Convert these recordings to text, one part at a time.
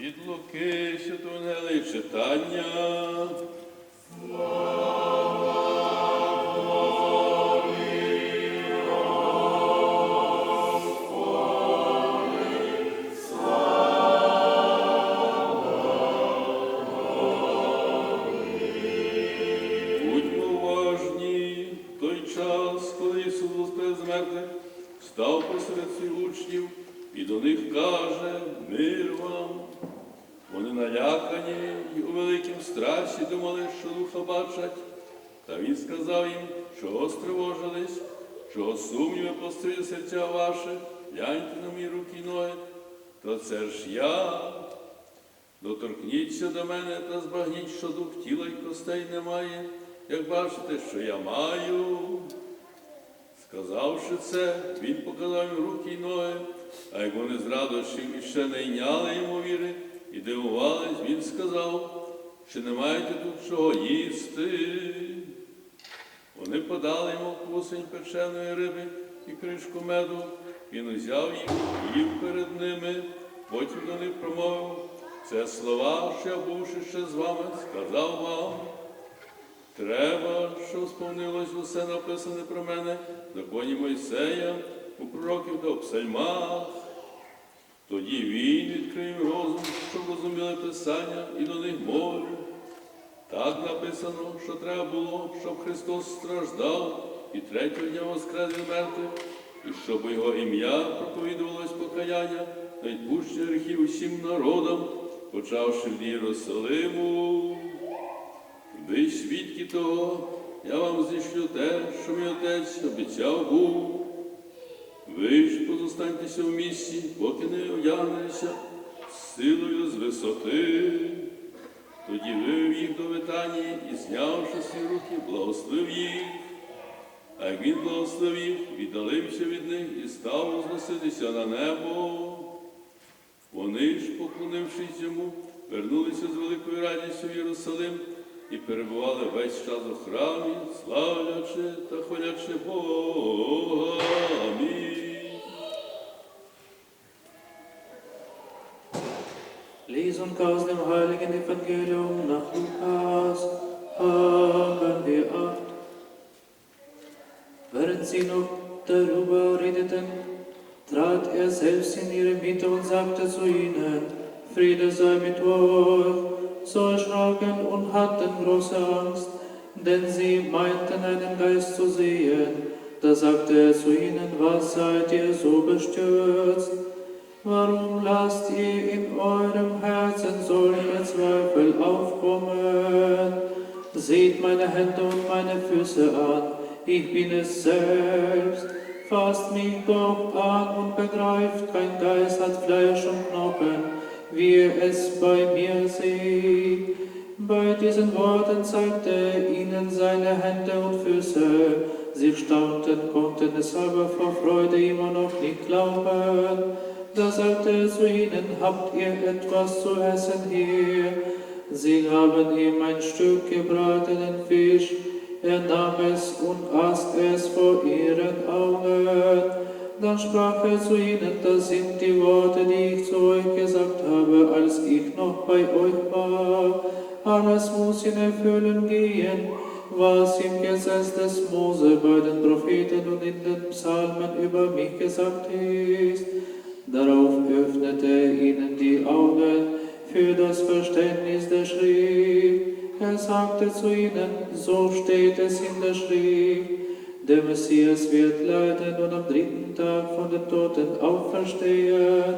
Від Луки Святого читання. Слава. Будьмо уважні, в той час, коли Ісус воскрес мертвих, став посеред своїх учнів і до них каже, мир вам. Вони налякані і у великім страсі думали, що духа бачать. Та він сказав їм, чого стривожились, чого сумніви постої серця ваші, гляньте на мої руки й ноги, то це ж я. Доторкніться до мене та збагніть, що дух тіла й костей немає, як бачите, що я маю. Сказавши це, він показав їм руки й ноги, а як вони з радощів іще не йняли йому віри і дивувались, він сказав, чи не маєте тут чого їсти. Вони подали йому кусень печеної риби і кришку меду. Він узяв їх, їв перед ними, потім до них промовив. Це слова, що я бувши ще з вами, сказав вам. Треба, щоб сповнилось усе написане про мене в законі Мойсея, у пророків в псальмах. Тоді він відкрив розум, щоб розуміли Писання і до них мовив. Так написано, що треба було, щоб Христос страждав і третього дня воскрес від мертвих, і щоб його ім'я проповідувалось покаяння та відпущення гріхів усім народам, почавши в Єрусалиму. Ви свідки того, я вам зішлю те, що мій отець обіцяв був. Ви ж позостаньтеся в місті, поки не одягнетеся силою з висоти. Тоді вивів їх до Витанії і, знявши свої руки, благословив їх. А як він благословив, віддалився від них і став возноситися на небо. Вони ж, поклонившись йому, вернулися з великою радістю в Єрусалим і перебували весь час у храмі, славлячи та хвалячи Бога. Амінь. Lesung aus dem heiligen Evangelium nach Lukas. Haben wir Acht. Während sie noch darüber redeten, trat er selbst in ihre Mitte und sagte zu ihnen, Friede sei mit euch. So erschraken und hatten große Angst, denn sie meinten einen Geist zu sehen. Da sagte er zu ihnen, was seid ihr so bestürzt? Warum lasst ihr in eurem Herzen solche Zweifel aufkommen? Seht meine Hände und meine Füße an, ich bin es selbst. Fasst mich doch an und begreift, kein Geist hat Fleisch und Knochen, wie ihr es bei mir seht. Bei diesen Worten zeigte er ihnen seine Hände und Füße. Sie staunten, konnten es aber vor Freude immer noch nicht glauben. Da sagte er zu ihnen, habt ihr etwas zu essen hier? Sie gaben ihm ein Stück gebratenen Fisch. Er nahm es und aß es vor ihren Augen. Dann sprach er zu ihnen, das sind die Worte, die ich zu euch gesagt habe, als ich noch bei euch war. Alles muss in Erfüllung gehen, was im Gesetz des Mose bei den Propheten und in den Psalmen über mich gesagt ist. Darauf öffnete er ihnen die Augen für das Verständnis der Schrift. Er sagte zu ihnen, so steht es in der Schrift. Der Messias wird leiden und am dritten Tag von den Toten auferstehen.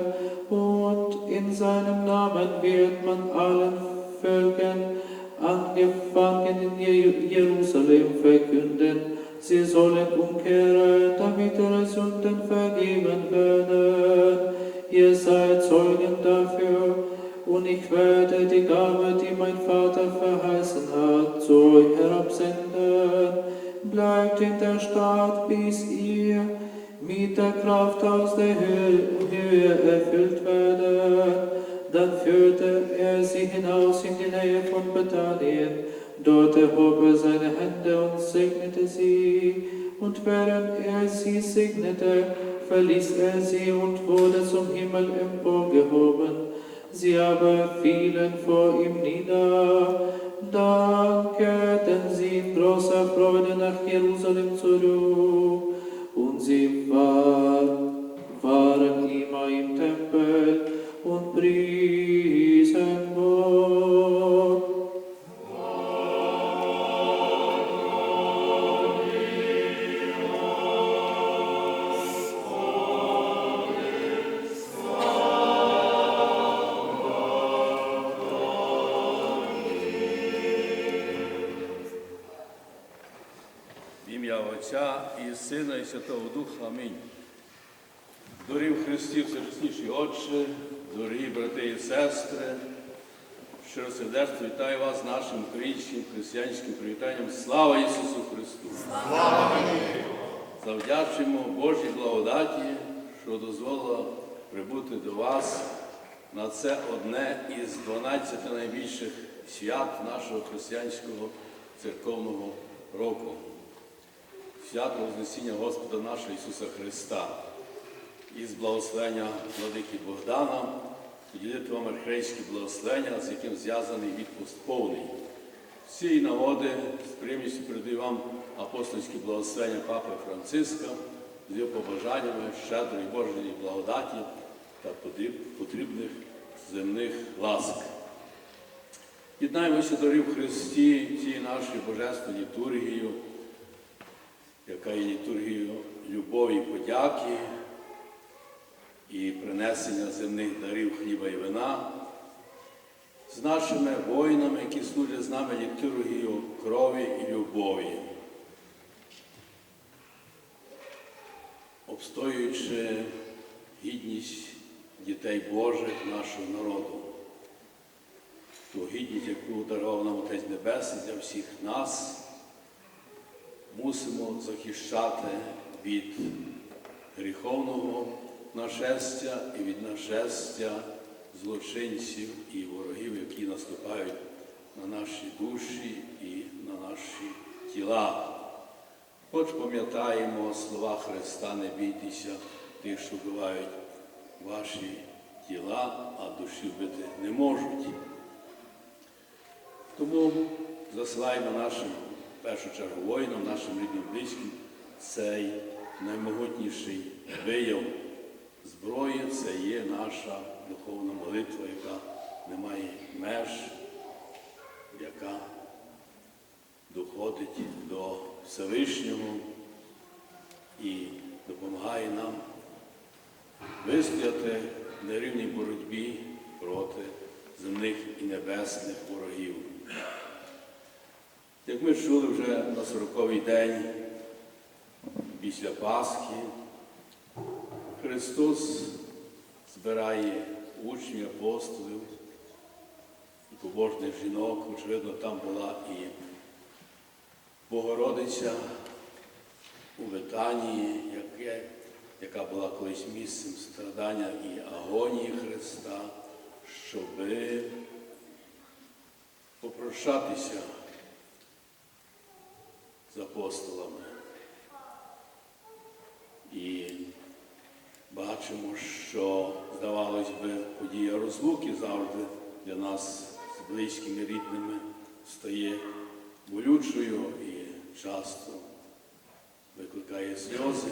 Und in seinem Namen wird man allen Völkern, angefangen in Je- Jerusalem, verkünden, sie sollen umkehren, damit ihre Sünden vergeben werden. Ihr seid Zeugen dafür, und ich werde die Gabe, die mein Vater verheißen hat, zu euch herabsenden. Bleibt in der Stadt, bis ihr mit der Kraft aus der Höhe, erfüllt werdet. Dann führte er sie hinaus in die Nähe von Bethanien. Dort erhob er seine Hände und segnete sie. Und während er sie segnete, verließ er sie und wurde zum Himmel emporgehoben. Sie aber fielen vor ihm nieder, dankten sie in großer Freude nach Jerusalem zurück. Und sie war, waren immer im Tempel und priesen Отця і Сина, і Святого Духа. Амінь. Дорогі в Христі, всечесніші Отче, дорогі брати і сестри, щиросердечно вітаю вас нашим українським християнським привітанням. Слава Ісусу Христу! Слава! Завдячуємо Божій благодаті, що дозволила прибути до вас на це одне із 12 найбільших свят нашого християнського церковного року свято Вознесіння Господа нашого Ісуса Христа. Із благословення владики Богдана поділити вам архірейське благословення, з яким зв'язаний відпуск повний. З цієї нагоди з приємністю передаю вам апостольське благословення Папи Франциска з його побажаннями щедрої Божої благодаті та потрібних земних ласк. Єднаємося, дорогі в Христі, цією нашою божественною літургією, яка є літургією любові подяки і принесення земних дарів хліба і вина, з нашими воїнами, які служать з нами літургією крові і любові, обстоюючи гідність дітей Божих нашого народу, ту гідність, яку дарував нам Отець Небесний для всіх нас мусимо захищати від гріховного нашестя і від нашестя злочинців і ворогів, які наступають на наші душі і на наші тіла. Хоч пам'ятаємо слова Христа, не бійтеся тих, що вбивають ваші тіла, а душі вбити не можуть. Тому засилаємо нашим в першу чергу воїнам, нашим рідним близьким, цей наймогутніший вияв зброї це є наша духовна молитва, яка не має меж, яка доходить до Всевишнього і допомагає нам вистояти в нерівній боротьбі проти земних і небесних ворогів. Як ми чули вже на 40-й день після Пасхи, Христос збирає учнів, апостолів і побожних жінок. Очевидно, там була і Богородиця у Витанії, яке, яка була колись місцем страдання і агонії Христа, щоби попрощатися з апостолами. І бачимо, що, здавалось би, подія розлуки завжди для нас з близькими рідними стає болючою і часто викликає сльози.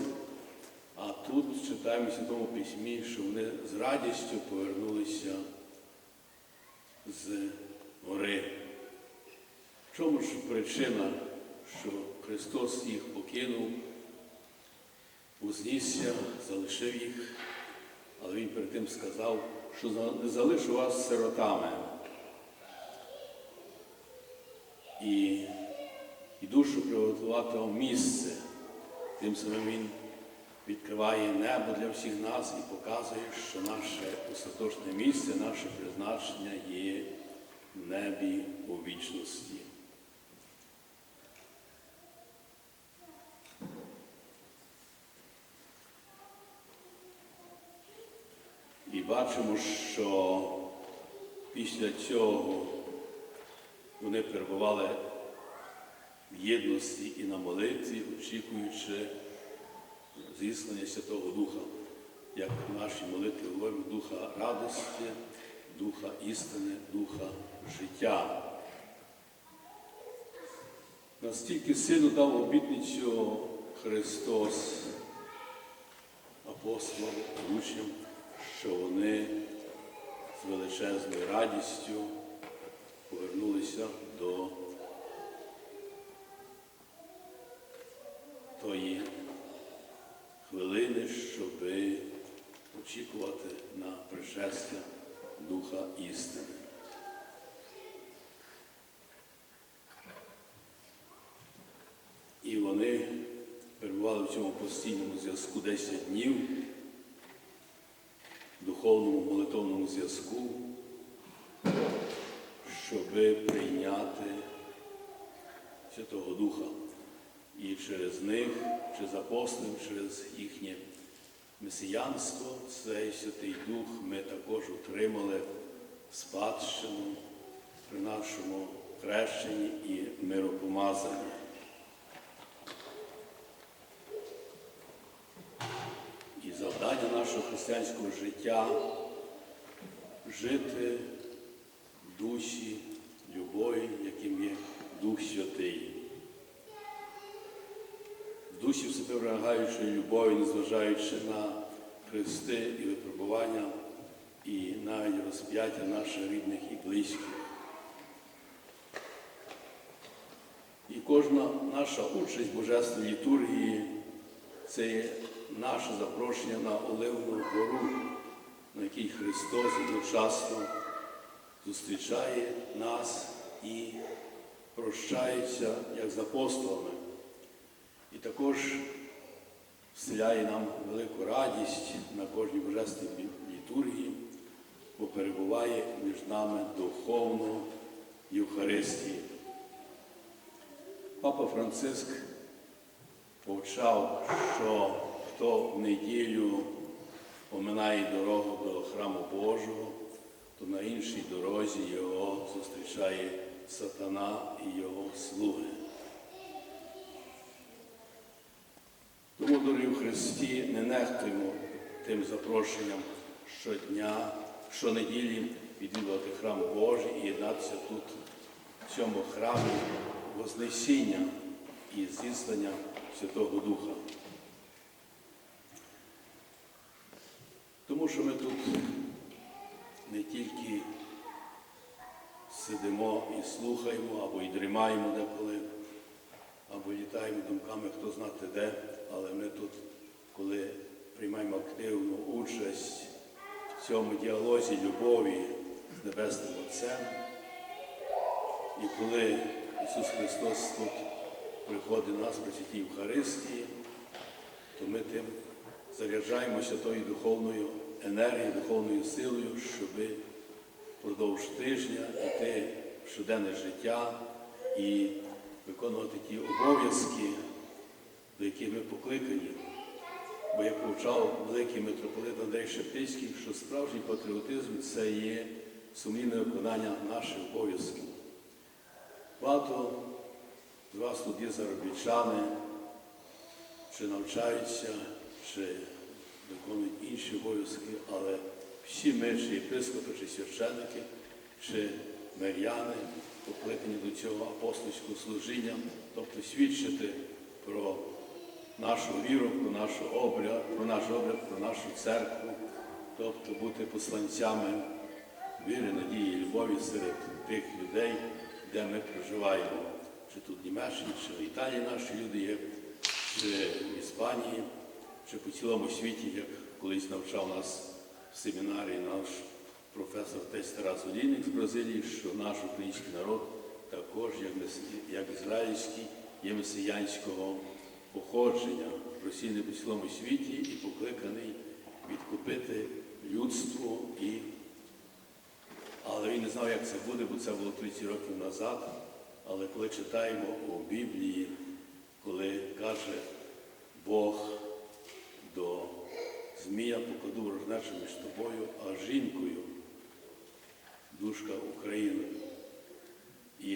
А тут читаємо в Святому Письмі, що вони з радістю повернулися з гори. В чому ж причина, що Христос їх покинув, узнісся, залишив їх, але Він перед тим сказав, що не залишу вас сиротами. І, і душу приготувати вам місце. Тим самим Він відкриває небо для всіх нас і показує, що наше остаточне місце, наше призначення є в небі у вічності. І бачимо, що після цього вони перебували в єдності і на молитві, очікуючи зіслання Святого Духа, як в нашій молитві говоримо, Духа радості, духа істини, духа життя. Настільки сильно дав обітницю Христос апостолам учням, що вони з величезною радістю повернулися до тої хвилини, щоб очікувати на пришестя Духа істини. І вони перебували в цьому постійному зв'язку 10 днів, духовному молитовному зв'язку, щоб прийняти Святого Духа. І через них, через апостолів, через їхнє месіянство, цей Святий Дух ми також отримали спадщину при нашому хрещенні і миропомазанні. І завдання нашого християнського життя жити в душі любові, яким є Дух Святий. В душі всепривлягаючої любові, незважаючи на хрести і випробування, і навіть розп'яття наших рідних і близьких. І кожна наша участь в Божественній літургії це є наше запрошення на Оливну гору, на якій Христос одночасно зустрічає нас і прощається як з апостолами. І також вселяє нам велику радість на кожній божественній літургії, бо перебуває між нами духовно Євхаристії. Папа Франциск повчав, що хто в неділю поминає дорогу до храму Божого, то на іншій дорозі його зустрічає сатана і його слуги. Тому, дорогі в Христі, не нехтуємо тим запрошенням щодня, щонеділі відвідувати храм Божий і єднатися тут, в цьому храмі, Вознесіння і зіслання Святого Духа. Тому що ми тут не тільки сидимо і слухаємо, або й дрімаємо деколи, або літаємо думками, хто знати де, але ми тут, коли приймаємо активну участь в цьому діалозі любові з Небесним Отцем, і коли Ісус Христос тут приходить нас при святій Євхаристії, то ми тим заряджаємося тою духовною енергією, духовною силою, щоб впродовж тижня йти в щоденне життя і виконувати ті обов'язки, до яких ми покликані. Бо як повчав великий митрополит Андрей Шептицький, що справжній патріотизм це є сумлінне виконання наших обов'язків. Багато з вас тут є заробітчани, чи навчаються, чи виконують інші обов'язки, але всі ми, чи єпископи, чи священники, чи миряни, покликані до цього апостольського служіння, тобто свідчити про нашу віру, про наш обряд, про наш обряд, про нашу церкву, тобто бути посланцями віри, надії і любові серед тих людей, де ми проживаємо, чи тут Німеччині, чи в Італії наші люди є, чи в Іспанії, чи по цілому світі, як колись навчав нас в семінарії наш професор Тесь Тарас Олійник з Бразилії, що наш український народ також, як, ізраїльський, є месіянського походження, розсійний по цілому світі і покликаний відкупити людство і але він не знав, як це буде, бо це було 30 років назад. Але коли читаємо у Біблії, коли каже Бог до Змія покладу ворожнечу між тобою, а жінкою, душка України, і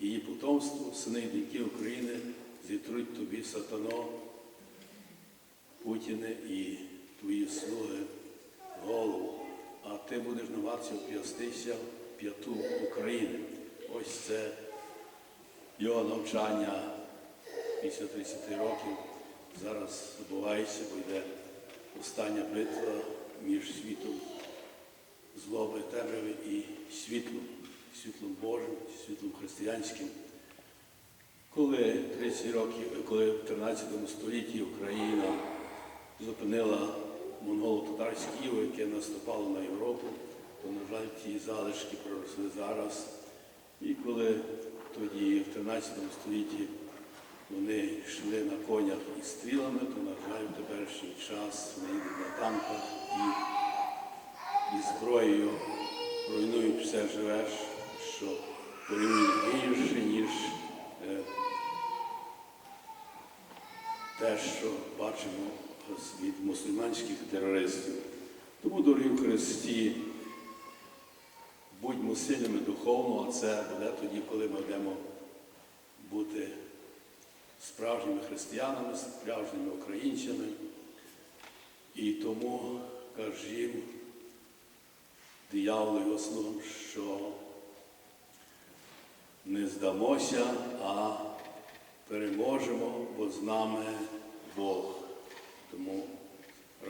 її потомство, сини і доньки України, зітруть тобі сатано, Путіне і твої слуги голову. а ти будеш намагатися вп'ястися в п'яту України. Ось це його навчання після 30 років. Зараз забувається, бо йде остання битва між світом злоби, темряви і світлом, світлом Божим, світлом християнським. Коли 30 років, коли в 13 столітті Україна зупинила монголо-татарське іво, яке наступало на Європу, то, на жаль, ті залишки проросли зараз. І коли тоді, в 13 столітті, вони йшли на конях і стрілами, то, на жаль, в теперішній час вони їдуть на танках і, і зброєю руйнують все живе, що порівняно гірше, ніж е, те, що бачимо від мусульманських терористів. Тому, дорогі в Христі, будьмо сильними духовно, а це буде тоді, коли ми будемо бути справжніми християнами, справжніми українцями. І тому кажімо дияволу його слугам, що не здамося, а переможемо, бо з нами Бог. Тому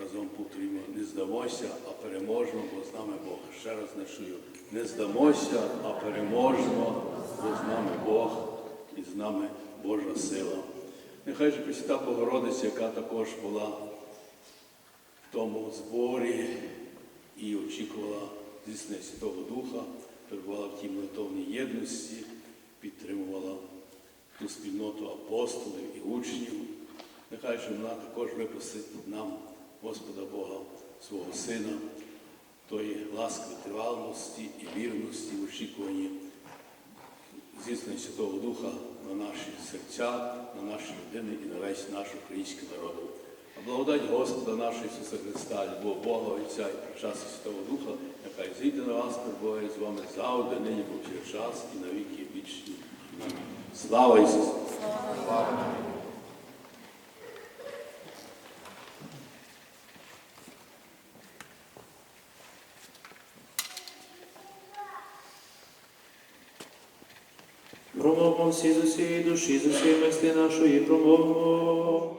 разом повторюємо, не здамося, а переможемо, бо з нами Бог. Ще раз не чую. Не здамося, а переможемо, бо з нами Бог і з нами Божа сила. Нехай же Пресвята Богородиця, яка також була в тому зборі і очікувала здійснення Святого Духа, перебувала в тій молитовній єдності, підтримувала ту спільноту апостолів і учнів. Нехай же вона також випросить нам, Господа Бога, свого Сина, тої ласки, тривалості і вірності в очікуванні здійснення Святого Духа на наші серця, на наші родини і на весь наш український народ. А благодать Господа нашого Ісуса Христа, любов Бога Отця і причасті Святого Духа, нехай зійде на вас, перебуває з вами завжди, нині повсякчас і на віки вічні. Слава Ісусу! Промовмо всі з душі, з усієї мислі нашої, промовмо.